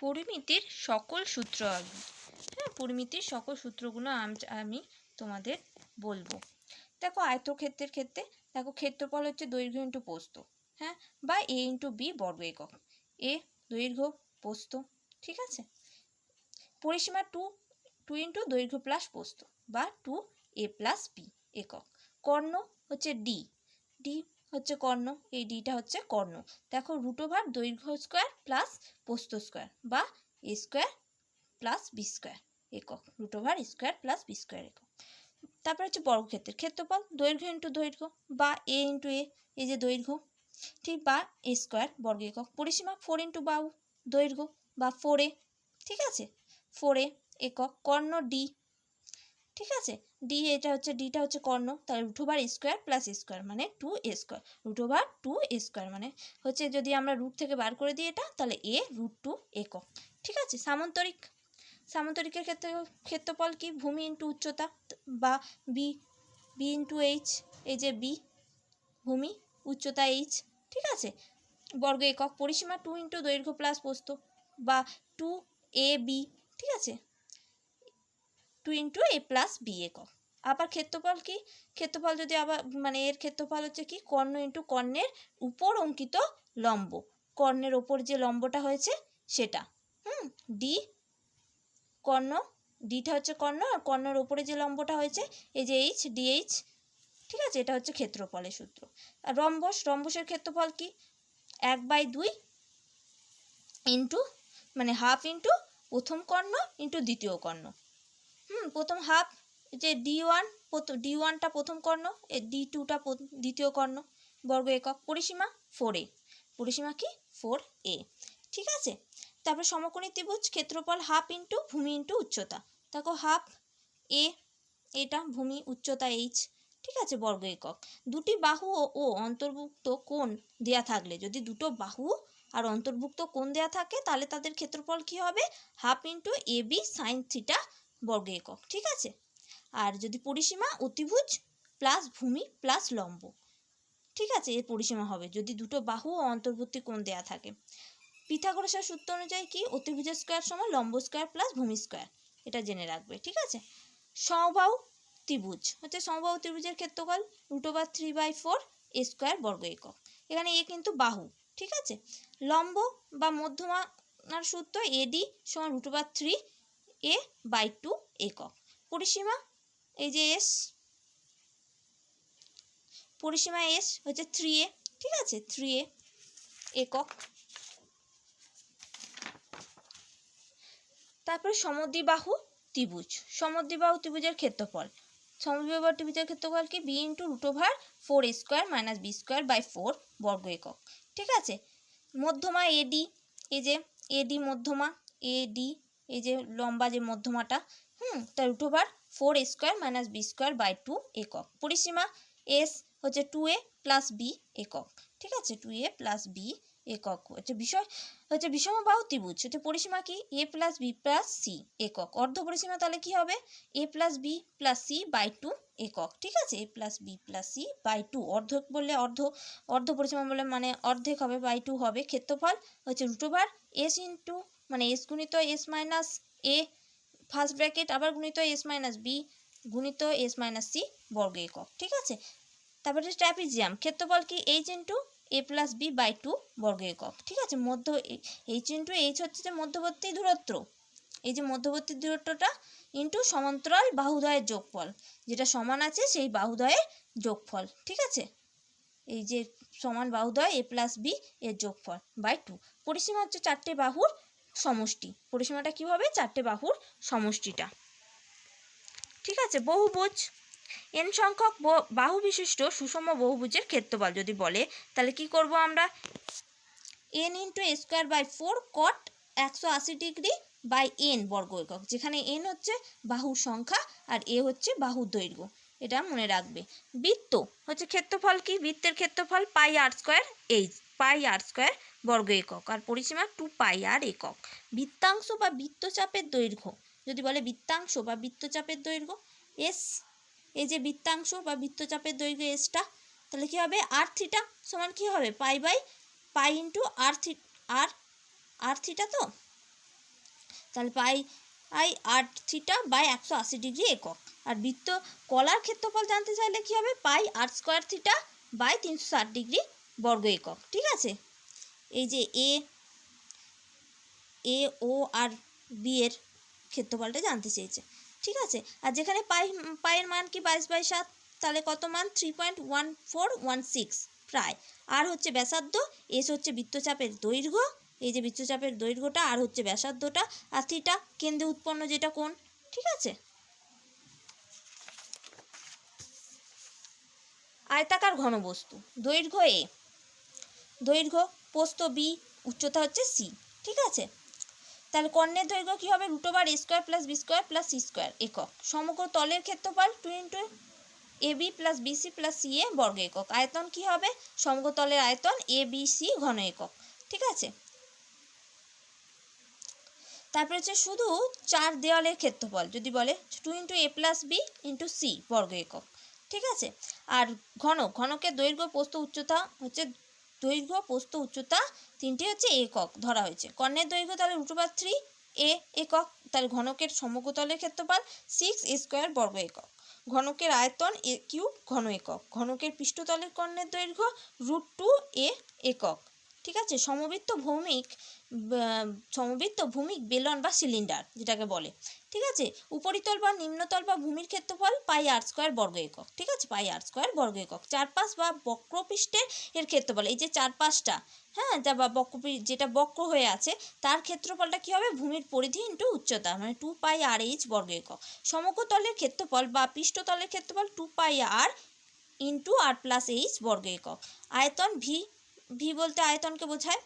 পরিমিতির সকল সূত্র আঁকবি হ্যাঁ? পরিমিতির সকল সূত্রগুলো আম- আমি তোমাদের বলব। দেখো আয়তক্ষেত্রের ক্ষেত্রে, দেখো ক্ষেত্রফল হচ্ছে দৈর্ঘ্য ইন্টু পোস্ত হ্যাঁ? বা এ ইন্টু বি বর্গ একক। এ দৈর্ঘ্য, পোস্ত, ঠিক আছে? পরিসীমা টু টু ইন্টু দৈর্ঘ্য প্লাস পোস্ত বা টু এ প্লাস বি একক। কর্ণ হচ্ছে ডি ডি হচ্ছে কর্ণ, এই ডিটা হচ্ছে কর্ণ। দেখো রুট ওভার দৈর্ঘ্য স্কোয়ার প্লাস পোস্ত স্কোয়ার বা A square plus B square একক root over square plus B square একক। তারপর হচ্ছে বর্গক্ষেত্রের ক্ষেত্রফল, দৈর্ঘ্য ইন্টু দৈর্ঘ্য বা এ ইন্টু এ এই যে দৈর্ঘ্য, ঠিক বা এ স্কোয়ার বর্গ একক, পরিসীমা ফোর ইন্টু বাউ দৈর্ঘ্য বা ফোর এ ঠিক আছে? ফোর এ একক, কর্ণ ডি ঠিক আছে? ডি এটা হচ্ছে ডিটা হচ্ছে কর্ণ, তাহলে root over square plus square মানে two A square root over two A square মানে হচ্ছে যদি আমরা রুট থেকে বার করে দিই এটা, তাহলে এ রুট টু একক, ঠিক আছে? সামন্তরিক, সামন্তরিকের ক্ষেত্রে, ক্ষেত্রফল কি? ভূমি ইন্টু উচ্চতা বা বি বি ইন্টু এইচ এই যে বি ভূমি, উচ্চতা এইচ ঠিক আছে? বর্গ একক, পরিসীমা টু ইন্টু দৈর্ঘ্য প্লাস পোস্ত বা টু এ বি ঠিক আছে? Two into A plus B একক আবার ক্ষেত্রফল কি? ক্ষেত্রফল যদি আবার মানে এর ক্ষেত্রফল হচ্ছে কি? কর্ণ ইন্টু কর্ণের উপর অঙ্কিত লম্ব। কর্ণের ওপর যে লম্বটা হয়েছে, সেটা। হুম? ডি কর্ণ ডিটা হচ্ছে কর্ণ আর কর্ণের ওপরে যে লম্বটা হয়েছে, এই যে এইচ ডিএইচ ঠিক আছে? এটা হচ্ছে ক্ষেত্রফলের সূত্র। আর রম্বস, রম্বসের ক্ষেত্রফল কি? এক বাই দুই ইন্টু মানে হাফ ইন্টু প্রথম কর্ণ ইন্টু দ্বিতীয় কর্ণ। প্রথম হাফ যে ডি ওয়ান ডি ওয়ানটা প্রথম কর্ণ এ ডি টুটা দ্বিতীয় কর্ণ, বর্গ একক, পরিসীমা ফোর এ পরিসীমা কি? ফোর এ ঠিক আছে? তারপর সমকোণী ত্রিভুজ, ক্ষেত্রফল হাফ ইন্টু ভূমি ইন্টু উচ্চতা। দেখো হাফ এ এটা ভূমি, উচ্চতা এইচ ঠিক আছে? বর্গ একক। দুটি বাহু ও- অন্তর্ভুক্ত কোণ দেয়া থাকলে, যদি দুটো বাহু আর অন্তর্ভুক্ত কোণ দেয়া থাকে, তাহলে তাদের ক্ষেত্রফল কি হবে? Half into A B sine theta বর্গ একক ঠিক আছে? আর যদি পরিসীমা অতিভুজ প্লাস ভূমি প্লাস লম্ব, ঠিক আছে? এর পরিসীমা হবে। যদি দুটো বাহু ও অন্তর্বর্তী কোণ দেয়া থাকে। পিথাগোরাসের সূত্র অনুযায়ী কি? অতিভুজের স্কোয়ার সমান লম্ব স্কোয়ার প্লাস ভূমি স্কোয়ার এটা জেনে রাখবে, ঠিক আছে? সমবাহু ত্রিভুজ, হচ্ছে সমবাহু ত্রিভুজের ক্ষেত্রফল root over three by four A square বর্গ একক এখানে এ কিন্তু বাহু, ঠিক আছে? লম্ব বা মধ্যমার সূত্র এডি সমান root over three A by two একক। পরিসীমা এই যে এস পরিসীমা এস হচ্ছে থ্রি এ ঠিক আছে? থ্রি এ একক। তারপরে সমদ্বিবাহু ত্রিভুজ। সমদ্বিবাহু ত্রিভুজের ক্ষেত্রফল। সমদ্বিবাহু ত্রিভুজের ক্ষেত্রফল কি? B into root over four A square minus B square by four বর্গ একক। ঠিক আছে? মধ্যমা এডি এই যে এডি মধ্যমা এডি এই যে লম্বা যে মধ্যমাটা, হুম তা root over four square minus B square by two একক। পরিসীমা এস হচ্ছে টু এ প্লাস বি একক, ঠিক আছে? টু এ প্লাস বি একক। হচ্ছে বিষয়, হচ্ছে বিষমবাহু ত্রিভুজ, হচ্ছে পরিসীমা কি? A plus B plus C একক। অর্ধ পরিসীমা তাহলে কি হবে? A plus B plus C by two একক, ঠিক আছে? A plus B plus C by two অর্ধ বললে অর্ধ অর্ধ পরিসীমা বললে মানে অর্ধেক হবে বাই টু হবে। ক্ষেত্রফল হচ্ছে রুট ওভার এস ইন্টু মানে এস গুণিত S minus A first bracket আবার গুণিত এস মাইনাস বি গুণিত এস মাইনাস সি বর্গ একক, ঠিক আছে? তারপরে ট্র্যাপিজিয়াম, ক্ষেত্রফল কি? H into A plus B by two বর্গ একক, ঠিক আছে? মধ্য এইচ ইন্টু এইচ হচ্ছে যে মধ্যবর্তী দূরত্ব। এই যে মধ্যবর্তী দূরত্বটা ইন্টু সমান্তরাল বাহুদয়ের যোগফল, যেটা সমান আছে সেই বাহুদয়ের যোগফল, ঠিক আছে? এই যে সমান বাহুদয় এ প্লাস বি এর যোগফল বাই টু পরিসীমা হচ্ছে চারটে বাহুর সমষ্টি। পরিসীমাটা কী হবে চারটে বাহুর সমষ্টিটা। ঠিক আছে? বহুভুজ। এন সংখ্যক বাহু বিশিষ্ট সুষম বহুভুজের ক্ষেত্রফল যদি বলে, তাহলে কি করব আমরা? N into square by four cot একশো আশি ডিগ্রি বাই এন বর্গ একক, যেখানে এন হচ্ছে বাহুর সংখ্যা আর এ হচ্ছে বাহুর দৈর্ঘ্য। এটা মনে রাখবে। বৃত্ত হচ্ছে ক্ষেত্রফল কি? বৃত্তের ক্ষেত্রফল pi R square H pi R square বর্গ একক আর পরিসীমা টু পাই আর একক। বৃত্তাংশ বা বৃত্তচাপের দৈর্ঘ্য, যদি বলে বৃত্তাংশ বা বৃত্তচাপের দৈর্ঘ্য, এস, এই যে বৃত্তাংশ বা বৃত্তচাপের দৈর্ঘ্য এসটা, তাহলে কী হবে? আর থিটা সমান কী হবে? Pi by pi into R Thi, R R theta তো? তাহলে পাই আই আট থিটা বাই একশো আশি ডিগ্রি একক। আর বৃত্ত কলার ক্ষেত্রফল জানতে চাইলে কী হবে? পাই আট স্কোয়ার থিটা বাই তিনশো ষাট ডিগ্রি বর্গ একক, ঠিক আছে? এই যে এ এ ও আর বি এর ক্ষেত্রফলটা জানতে চেয়েছে, ঠিক আছে? আর যেখানে পাই, পায়ের মান কি বাইশ বাই সাত? তাহলে কত মান? Three point one four one six প্রায়। আর হচ্ছে ব্যাসার্ধ এস হচ্ছে বৃত্তচাপের দৈর্ঘ্য। এই যে বৃত্তচাপের দৈর্ঘ্যটা, আর হচ্ছে ব্যাসার্ধটা, আর থিটা কেন্দ্রে উৎপন্ন যেটা কোন ঠিক আছে? আয়তাকার ঘনবস্তু, দৈর্ঘ্য এ দৈর্ঘ্য পোস্ত বি উচ্চতা হচ্ছে সি ঠিক আছে? তাহলে কর্ণের দৈর্ঘ্য কী হবে? Root over A square plus B square plus C square একক। সমগ্র তলের ক্ষেত্রফল two into A B plus BC plus C A বর্গ একক। আয়তন কী হবে? সমগ্র তলের আয়তন এ বি সি ঘন একক, ঠিক আছে? তারপরে হচ্ছে শুধু চার দেওয়ালের ক্ষেত্রফল, যদি বলে two into A plus B into C বর্গ একক, ঠিক আছে? আর ঘন ঘনকের দৈর্ঘ্য পোস্ত উচ্চতা হচ্ছে দৈর্ঘ্য পোস্ত উচ্চতা তিনটে হচ্ছে একক ধরা হয়েছে। কর্ণের দৈর্ঘ্য তাহলে রুট থ্রি এ একক, তাহলে ঘনকের সমগ্রতলের ক্ষেত্রফল সিক্স স্কোয়ার বর্গ একক। ঘনকের আয়তন এ কিউব ঘন একক। ঘনকের পৃষ্ঠতলের কর্ণের দৈর্ঘ্য রুট টু এ একক। ঠিক আছে? সমবৃত্ত ভৌমিক সমবৃত্ত ভূমিক বেলন বা সিলিন্ডার যেটাকে বলে। ঠিক আছে? উপরিতল বা নিম্নতল বা ভূমির ক্ষেত্রফল পাই আর স্কোয়ার বর্গ একক। ঠিক আছে? পাই আর স্কোয়ার বর্গ একক। চারপাশ বা বক্রপৃষ্ঠের এর ক্ষেত্রফল, এই যে চারপাশটা হ্যাঁ? যা বা বক্রপৃ, যেটা বক্র হয়ে আছে, তার ক্ষেত্রফলটা কী হবে? ভূমির পরিধি ইন্টু উচ্চতা মানে টু পাই আর এইচ বর্গ একক। সমগ্রতলের ক্ষেত্রফল বা পৃষ্ঠতলের ক্ষেত্রফল two pi R into R plus H বর্গ একক। আয়তন ভি ভি বলতে আয়তনকে বোঝায়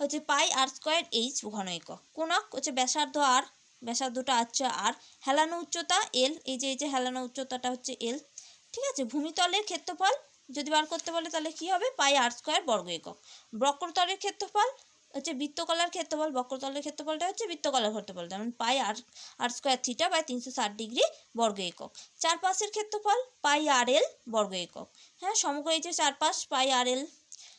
হচ্ছে পাই আর স্কোয়ার এইচ ঘন একক কোনক হচ্ছে ব্যাসার্ধ আর ব্যাসার্ধটা হচ্ছে আর। হেলানো উচ্চতা এল এই যে এই যে হেলানো উচ্চতাটা হচ্ছে এল ঠিক আছে? ভূমিতলের ক্ষেত্রফল যদি বার করতে বলে তাহলে কি হবে? পাই আর স্কোয়ার বর্গ একক। বক্রতলের ক্ষেত্রফল হচ্ছে বৃত্তকলার ক্ষেত্রফল, বক্রতলের ক্ষেত্রফলটা হচ্ছে বৃত্তকলার ক্ষেত্রফল, যেমন pi R R square theta by তিনশো ষাট ডিগ্রি বর্গ একক। চারপাশের ক্ষেত্রফল পাই আর এল বর্গ একক। হ্যাঁ সমগ্র এই যে চারপাশ পাই আর এল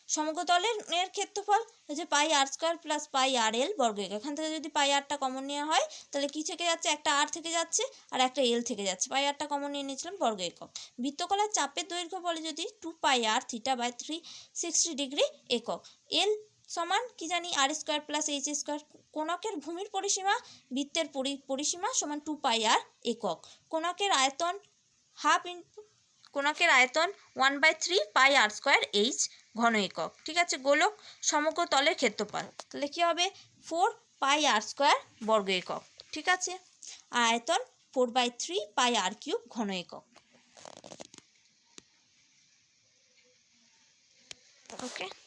সমগ্রতলের ক্ষেত্রফল হচ্ছে পাই আর স্কোয়ার প্লাস পাই আর এল বর্গ এখান থেকে যদি পাই আরটা কমন নেওয়া হয়, তাহলে কী থেকে যাচ্ছে? একটা আর থেকে যাচ্ছে আর একটা এল থেকে যাচ্ছে। পাই আরটা কমন নিয়ে নিয়েছিলাম বর্গ একক। বৃত্তকলার চাপের দৈর্ঘ্য বলে যদি two pi R theta by three sixty degree একক। এল সমান কি জানি? R square plus H square কোণকের ভূমির পরিসীমা? বৃত্তের পরি, পরিসীমা সমান টু পাই আর একক। কোণকের আয়তন? হাফ ইন্টু কোণকের আয়তন? One by three pi R square H ঘন একক। ঠিক আছে, গোলক সমগ্র তলের ক্ষেত্রফল। তাহলে কী হবে? ফোর পাই আর স্কোয়ার বর্গ একক। ঠিক আছে? আর আয়তন four by three pi R cube ঘন একক। ওকে